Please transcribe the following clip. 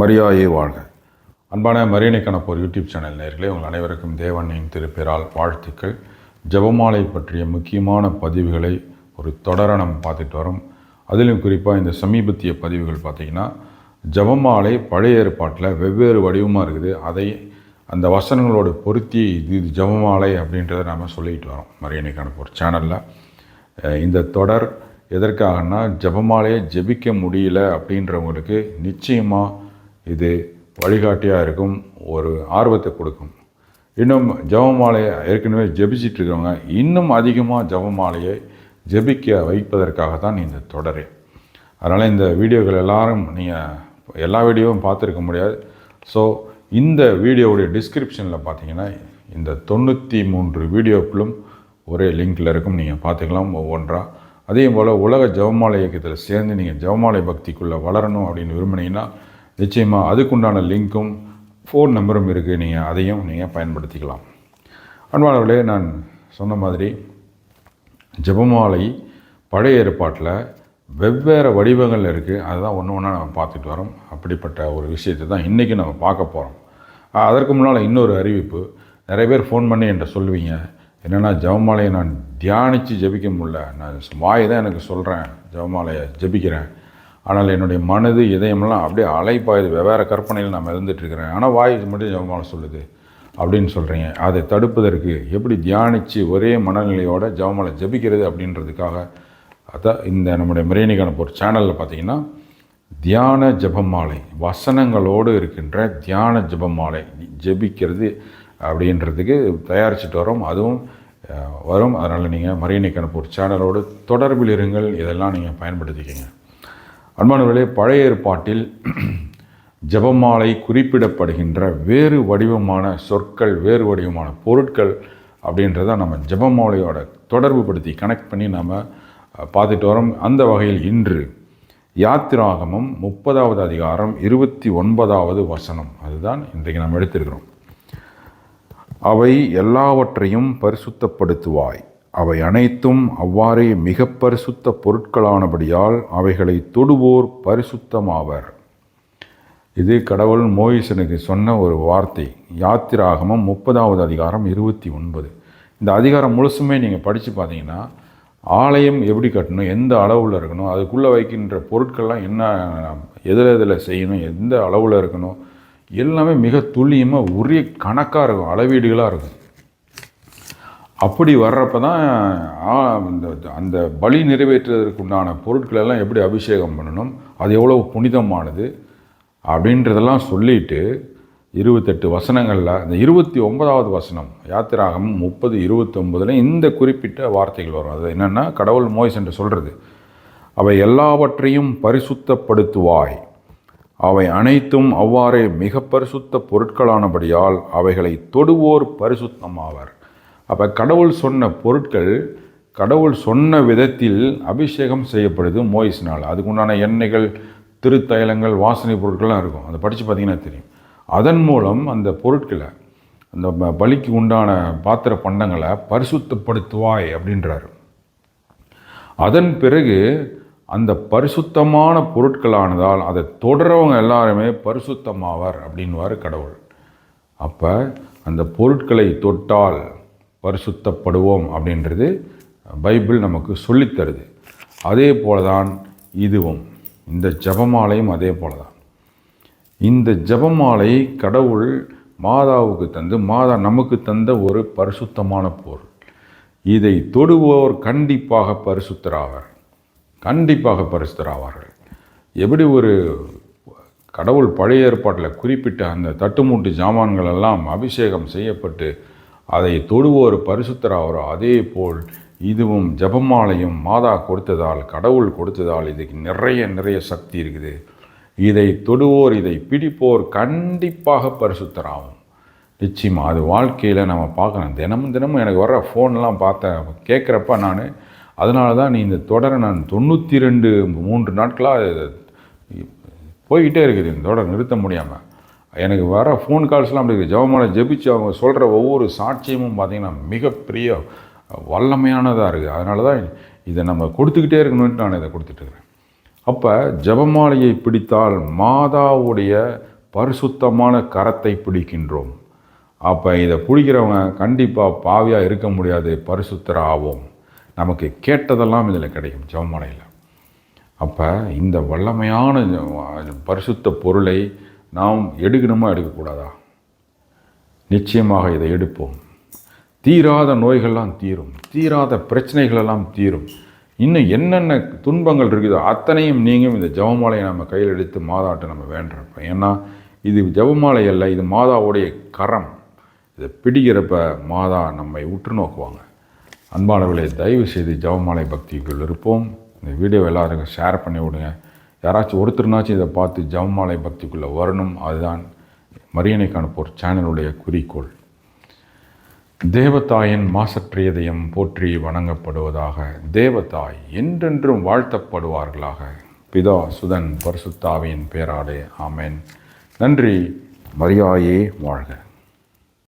மரியாயே வாழ்க. அன்பான மரியணை கணப்போர் யூடியூப் சேனல் நேர்களே உங்கள் அனைவருக்கும் தேவனின் திருப்பெயரால் வாழ்த்துக்கள். ஜெபமாலை பற்றிய முக்கியமான பதிவுகளை ஒரு தொடர நம்ம பார்த்துட்டு வரோம். அதிலும் குறிப்பாக இந்த சமீபத்திய பதிவுகள் பார்த்திங்கன்னா ஜெபமாலை பழைய ஏற்பாட்டில் வெவ்வேறு வடிவமாக இருக்குது. அதை அந்த வசனங்களோடு பொருத்தி இது இது ஜெபமாலை அப்படின்றத நாம் சொல்லிட்டு வரோம் மரியணை கணப்போர் சேனலில். இந்த தொடர் எதற்காகனா ஜெபமாலையை ஜெபிக்க முடியல அப்படின்றவங்களுக்கு நிச்சயமாக இது வழிகாட்டியாக இருக்கும் ஒரு ஆர்வத்தை கொடுக்கும். இன்னும் ஜபமாலையை ஏற்கனவே ஜெபிச்சிட்டு இருக்கிறவங்க இன்னும் அதிகமாக ஜபமாலையை ஜெபிக்க வைப்பதற்காக தான் இந்த தொடரே. அதனால் இந்த வீடியோக்கள் எல்லாரும் நீங்கள் எல்லா வீடியோவும் பார்த்துருக்க முடியாது. ஸோ இந்த வீடியோவுடைய டிஸ்கிரிப்ஷனில் பார்த்தீங்கன்னா இந்த தொண்ணூற்றி மூன்று வீடியோக்களும் ஒரே லிங்கில் இருக்கும் நீங்கள் பார்த்துக்கலாம் ஒவ்வொன்றா. அதே போல் உலக ஜவமாலை இயக்கத்தில் சேர்ந்து நீங்கள் ஜெபமாலை பக்திக்குள்ளே வளரணும் அப்படின்னு விரும்புனீங்கன்னா நிச்சயமாக அதுக்குண்டான லிங்க்கும் ஃபோன் நம்பரும் இருக்குது நீங்கள் அதையும் நீங்கள் பயன்படுத்திக்கலாம். அன்பானவர்களே நான் சொன்ன மாதிரி ஜபமாலை பழைய ஏற்பாட்டில் வெவ்வேறு வடிவங்கள் இருக்குது அதுதான் ஒன்று ஒன்றா நம்ம பார்த்துட்டு வரோம். அப்படிப்பட்ட ஒரு விஷயத்தை தான் இன்றைக்கி நம்ம பார்க்க போகிறோம் அதற்கு முன்னால் இன்னொரு அறிவிப்பு. நிறைய பேர் ஃபோன் பண்ணி என்கிட்ட சொல்லுவீங்க. என்னென்னா ஜபமாலையை நான் தியானித்து ஜெபிக்க முடியல. நான் வாய் தான் எனக்கு சொல்கிறேன் ஜெபமாலையை ஜெபிக்கிறேன். ஆனால் என்னுடைய மனது இதயமெல்லாம் அப்படியே அலைப்பாயுது வெவ்வேறு கற்பனையில் நான் இருந்துகிட்ருக்கிறேன் ஆனால் வாய் மட்டும் ஜெபமாலை சொல்லுது. அப்படின்னு சொல்கிறீங்க அதை தடுப்பதற்கு எப்படி தியானித்து ஒரே மனநிலையோட ஜெபமாலை ஜெபிக்கிறது அப்படின்றதுக்காக அதான் இந்த நம்முடைய மிரேனிக்கான ஒரு சேனலில் பார்த்தீங்கன்னா தியான ஜபமாலை வசனங்களோடு இருக்கின்ற தியான ஜபமாலை ஜெபிக்கிறது அப்படின்றதுக்கு தயாரிச்சுட்டு வரோம். அதுவும் வரும். அதனால் நீங்கள் மரியணைக்கான ஒரு சேனலோடு தொடர்பில் இருங்கள். இதெல்லாம் நீங்கள் பயன்படுத்திக்கங்க. அன்பானவர்களே பழைய ஏற்பாட்டில் ஜெபமாலை குறிப்பிடப்படுகின்ற வேறு வடிவமான சொற்கள் வேறு வடிவமான பொருட்கள் அப்படின்றத நம்ம ஜெபமாலையோட தொடர்பு படுத்தி கனெக்ட் பண்ணி நம்ம பார்த்துட்டு வரோம். அந்த வகையில் இன்று யாத்திராகமம் முப்பதாவது அதிகாரம் இருபத்தி ஒன்பதாவது வசனம். அதுதான் இன்றைக்கு நம்ம எடுத்திருக்கிறோம். அவை எல்லாவற்றையும் பரிசுத்தப்படுத்துவாய். அவை அனைத்தும் அவ்வாறே மிக பரிசுத்த பொருட்களானபடியால் அவைகளை தொடுவோர் பரிசுத்தமாவர். இது கடவுள் மோயிசனுக்கு சொன்ன ஒரு வார்த்தை. யாத்திராகமம் முப்பதாவது அதிகாரம் இருபத்தி ஒன்பது. இந்த அதிகாரம் முழுசுமே நீங்கள் படித்து பார்த்தீங்கன்னா ஆலயம் எப்படி கட்டணும் எந்த அளவில் இருக்கணும் அதுக்குள்ளே வைக்கின்ற பொருட்கள்லாம் என்ன எதில் எதில் செய்யணும் எந்த அளவில் இருக்கணும் எல்லாமே மிக துல்லியமாக உரிய கணக்காக இருக்கும் அளவீடுகளாக இருக்கும். அப்படி வர்றப்ப தான் இந்த அந்த பலி நிறைவேற்றுவதற்கு உண்டான பொருட்களெல்லாம் எப்படி அபிஷேகம் பண்ணணும் அது எவ்வளோ புனிதமானது அப்படின்றதெல்லாம் சொல்லிட்டு இருபத்தெட்டு வசனங்களில் இந்த இருபத்தி ஒன்பதாவது வசனம் யாத்திராகம் முப்பது இருபத்தொம்பதில் இந்த குறிப்பிட்ட வார்த்தைகள் வரும். அது என்னென்னா கடவுள் மோய்ஸ் என்று சொல்கிறது அவை எல்லாவற்றையும் பரிசுத்தப்படுத்துவாய். அவை அனைத்தும் அவ்வாறே மிக பரிசுத்த பொருட்களானபடியால் அவைகளை தொடுவோர் பரிசுத்தமாவர். அப்போ கடவுள் சொன்ன பொருட்கள் கடவுள் சொன்ன விதத்தில் அபிஷேகம் செய்யப்படுது மோயிஸ்னால். அதுக்குண்டான எண்ணெய்கள் திருத்தைலங்கள் வாசனை பொருட்கள்லாம் இருக்கும். அதை படித்து பார்த்தீங்கன்னா தெரியும். அதன் மூலம் அந்த பொருட்களை அந்த பலிக்கு உண்டான பாத்திர பண்டங்களை பரிசுத்தப்படுத்துவாய் அப்படின்றாரு. அதன் பிறகு அந்த பரிசுத்தமான பொருட்களானதால் அதை தொடரவங்க எல்லாருமே பரிசுத்தமாவார் அப்படின்வார் கடவுள். அப்போ அந்த பொருட்களை தொட்டால் பரிசுத்தப்படுவோம் அப்படின்றது பைபிள் நமக்கு சொல்லித்தருது. அதே போல தான் இதுவும். இந்த ஜெபமாலையும் அதே போல தான் இந்த ஜெபமாலை கடவுள் மாதாவுக்கு தந்து மாதா நமக்கு தந்த ஒரு பரிசுத்தமான பொருள். இதை தொடுவோர் கண்டிப்பாக பரிசுத்தராவார் கண்டிப்பாக பரிசுத்தராவார்கள். எப்படி ஒரு கடவுள் பழைய ஏற்பாட்டில் குறிப்பிட்ட அந்த தட்டுமூட்டு ஜாமான்கள் எல்லாம் அபிஷேகம் செய்யப்பட்டு அதை தொடுவோர் பரிசுத்தராகிறோ அதே போல் இதுவும் ஜெபமாலையும் மாதா கொடுத்ததால் கடவுள் கொடுத்ததால் இதுக்கு நிறைய நிறைய சக்தி இருக்குது. இதை தொடுவோர் இதை பிடிப்போர் கண்டிப்பாக பரிசுத்தராகும். நிச்சயமாக அது வாழ்க்கையில் நம்ம பார்க்கணும். தினமும் தினமும் எனக்கு வர்ற ஃபோன்லாம் பார்த்தேன் கேட்குறப்ப நான் அதனால தான் நீ இந்த தொடரை நான் தொண்ணூற்றி ரெண்டு மூன்று நாட்களாக போய்கிட்டே இருக்குது. இந்த தொடர் நிறுத்த முடியாமல் எனக்கு வர ஃபோன் கால்ஸ்லாம் அப்படி இருக்குது ஜெபமாலை ஜெபிச்சு அவங்க சொல்கிற ஒவ்வொரு சாட்சியமும் பார்த்திங்கன்னா மிகப்பெரிய வல்லமையானதாக இருக்குது அதனால தான் இதை நம்ம கொடுத்துக்கிட்டே இருக்கணும்னு நான் இதை கொடுத்துட்ருக்குறேன் அப்போ ஜெபமாலையை பிடித்தால் மாதாவுடைய பரிசுத்தமான கரத்தை பிடிக்கின்றோம். அப்போ இதை பிடிக்கிறவங்க கண்டிப்பாக பாவியாக இருக்க முடியாது பரிசுத்தர ஆவோம் நமக்கு கேட்டதெல்லாம் இதில் கிடைக்கும் ஜெபமாலையில். அப்போ இந்த வல்லமையான பரிசுத்த பொருளை நாம் எடுக்கணுமா எடுக்கக்கூடாதா? நிச்சயமாக இதை எடுப்போம். தீராத நோய்கள்லாம் தீரும். தீராத பிரச்சனைகளெல்லாம் தீரும். இன்னும் என்னென்ன துன்பங்கள் இருக்குதோ அத்தனையும் நீங்கும் இந்த ஜெபமாலையை நம்ம கையில் எடுத்து மாதாட்ட நம்ம வேண்டுறப்ப. ஏன்னா இது ஜபமாலை அல்ல இது மாதாவுடைய கரம். இதை பிடிக்கிறப்ப மாதா நம்மை உற்று நோக்குவாங்க. அன்பானவர்களை தயவு செய்து ஜெபமாலை பக்திக்குள் இருப்போம். இந்த வீடியோ எல்லாருக்கும் ஷேர் பண்ணி விடுங்க யாராச்சும் ஒருத்தர்னாச்சும் இதை பார்த்து ஜவமாலை பக்திக்குள்ளே வரணும் அதுதான் மரியணை காணப்போர் சேனலுடைய குறிக்கோள். தேவதாயின் மாசற்றியதயம் போற்றி வணங்கப்படுவதாக தேவதாய் என்றென்றும் வாழ்த்தப்படுவார்களாக. பிதா சுதன் பரிசுத்தாவியின் பேராலே ஆமேன். நன்றி மரியாயே வாழ்க.